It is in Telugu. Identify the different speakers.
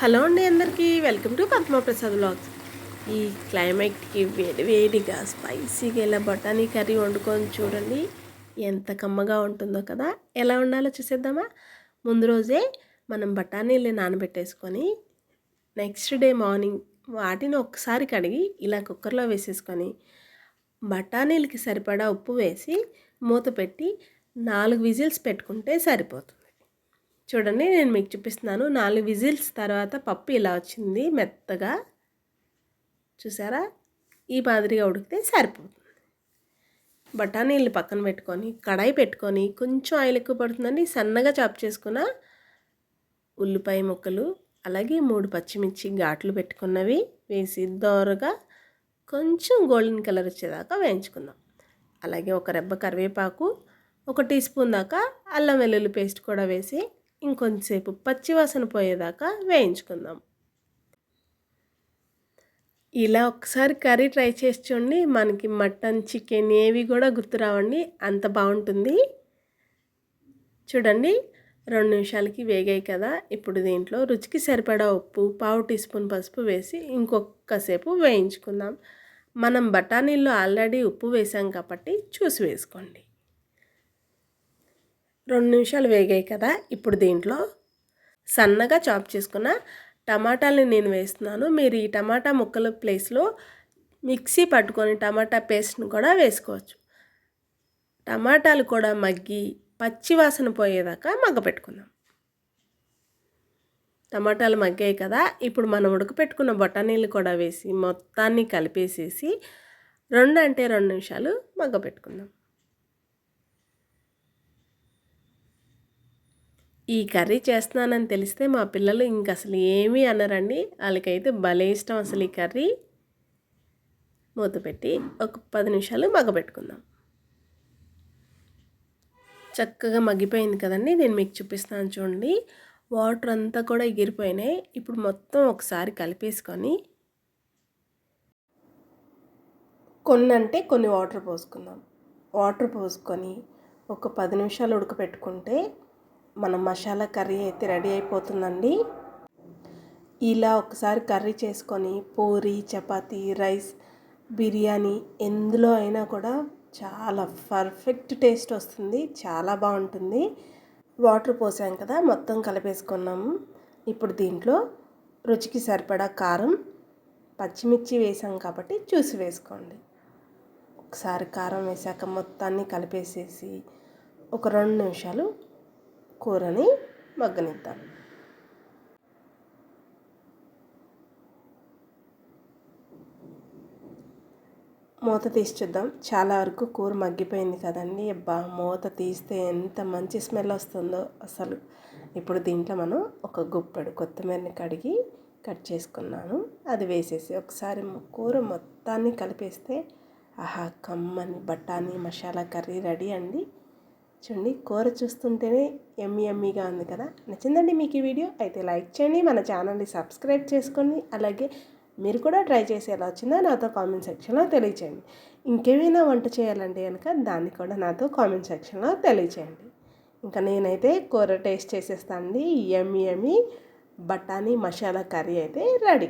Speaker 1: హలో అండి అందరికీ. వెల్కమ్ టు పద్మప్రసాద్ బ్లాగ్స్ ఈ క్లైమేట్కి వేడి వేడిగా స్పైసీగా ఇలా బఠానీ కర్రీ వండుకొని చూడండి. ఎంత కమ్మగా ఉంటుందో కదా. ఎలా ఉండాలో చూసేద్దామా? ముందు రోజే మనం బఠానీలు నానబెట్టేసుకొని నెక్స్ట్ డే మార్నింగ్ వాటిని ఒక్కసారి కడిగి ఇలా కుక్కర్లో వేసేసుకొని బఠానీలకి సరిపడా ఉప్పు వేసి మూత పెట్టి నాలుగు విజిల్స్ పెట్టుకుంటే సరిపోతుంది. చూడండి నేను మీకు చూపిస్తున్నాను. నాలుగు విజిల్స్ తర్వాత పప్పు ఇలా వచ్చింది మెత్తగా. చూసారా? ఈ మాదిరిగా ఉడికితే సరిపోతుంది. బఠానీలు పక్కన పెట్టుకొని కడాయి పెట్టుకొని కొంచెం ఆయిల్ ఎక్కువ పడుతుందండి. సన్నగా చాప్ చేసుకున్న ఉల్లిపాయ ముక్కలు అలాగే మూడు పచ్చిమిర్చి ఘాట్లు పెట్టుకున్నవి వేసి దోరగా కొంచెం గోల్డెన్ కలర్ వచ్చేదాకా వేయించుకుందాం. అలాగే ఒక రెబ్బ కరివేపాకు ఒక టీ స్పూన్ దాకా అల్లం వెల్లుల్లి పేస్ట్ కూడా వేసి ఇంకొంతసేపు పచ్చివాసన పోయేదాకా వేయించుకుందాం. ఇలా ఒకసారి కర్రీ ట్రై చేసి చూడండి. మనకి మటన్ చికెన్ ఏవి కూడా గుర్తురావండి అంత బాగుంటుంది. చూడండి రెండు నిమిషాలకి వేగాయి కదా. ఇప్పుడు దీంట్లో రుచికి సరిపడా ఉప్పు పావు టీ స్పూన్ పసుపు వేసి ఇంకొకసేపు వేయించుకుందాం. మనం బఠానీల్లో ఆల్రెడీ ఉప్పు వేసాం కాబట్టి చూసి వేసుకోండి. రెండు నిమిషాలు వేగాయి కదా. ఇప్పుడు దీంట్లో సన్నగా చాప్ చేసుకున్న టమాటాలని నేను వేస్తున్నాను. మీరు ఈ టమాటా ముక్కల ప్లేస్లో మిక్సీ పట్టుకొని టమాటా పేస్ట్ని కూడా వేసుకోవచ్చు. టమాటాలు కూడా మగ్గి పచ్చి వాసన పోయేదాకా మగ్గపెట్టుకుందాం. టమాటాలు మగ్గాయి కదా. ఇప్పుడు మనం ఉడకపెట్టుకున్న బఠానీలు కూడా వేసి మొత్తాన్ని కలిపేసేసి రెండు అంటే రెండు నిమిషాలు మగ్గపెట్టుకుందాం. ఈ కర్రీ చేస్తున్నానని తెలిస్తే మా పిల్లలు ఇంక అసలు ఏమీ అనరండి. వాళ్ళకైతే భలే ఇష్టం అసలు ఈ కర్రీ. మూత పెట్టి ఒక పది నిమిషాలు మగ్గబెట్టుకుందాం. చక్కగా మగ్గిపోయింది కదండి. నేను మీకు చూపిస్తాను చూడండి. వాటర్ అంతా కూడా ఎగిరిపోయినాయి. ఇప్పుడు మొత్తం ఒకసారి కలిపేసుకొని కొన్ని అంటే కొన్ని వాటర్ పోసుకుందాం. వాటర్ పోసుకొని ఒక పది నిమిషాలు ఉడకపెట్టుకుంటే మన మసాలా కర్రీ అయితే రెడీ అయిపోతుందండి. ఇలా ఒకసారి కర్రీ చేసుకొని పూరి చపాతీ రైస్ బిర్యానీ ఎందులో అయినా కూడా చాలా పర్ఫెక్ట్ టేస్ట్ వస్తుంది. చాలా బాగుంటుంది. వాటర్ పోసాం కదా మొత్తం కలిపేసుకున్నాము ఇప్పుడు దీంట్లో రుచికి సరిపడా కారం పచ్చిమిర్చి వేసాం కాబట్టి చూసి వేసుకోండి. ఒకసారి కారం వేసాక మొత్తాన్ని కలిపేసేసి ఒక రెండు నిమిషాలు కూరని మగ్గనిద్దాం. మూత తీసి చూద్దాం. చాలా వరకు కూర మగ్గిపోయింది కదండి. అబ్బా మూత తీస్తే ఎంత మంచి స్మెల్ వస్తుందో అసలు. ఇప్పుడు దీంట్లో మనం ఒక గుప్పెడు కొత్తిమీరని కడిగి కట్ చేసుకున్నాను. అది వేసేసి ఒకసారి కూర మొత్తాన్ని కలిపేస్తే ఆహా కమ్మని బఠానీ మసాలా కర్రీ రెడీ అండి. చూడండి కూర చూస్తుంటేనే ఎమ్మి ఎమ్మిగా ఉంది కదా. నచ్చిందండి మీకు ఈ వీడియో? అయితే లైక్ చేయండి మన ఛానల్ని సబ్స్క్రైబ్ చేసుకోండి. అలాగే మీరు కూడా ట్రై చేసి ఎలా వచ్చిందో నాతో కామెంట్ సెక్షన్లో తెలియచేయండి. ఇంకేమైనా వంట చేయాలంటే కనుక దాన్ని కూడా నాతో కామెంట్ సెక్షన్లో తెలియచేయండి. ఇంకా నేనైతే కూర టేస్ట్ చేసేస్తాను అండి ఎమ్మి ఎమ్మి బఠానీ మసాలా కర్రీ అయితే రెడీ.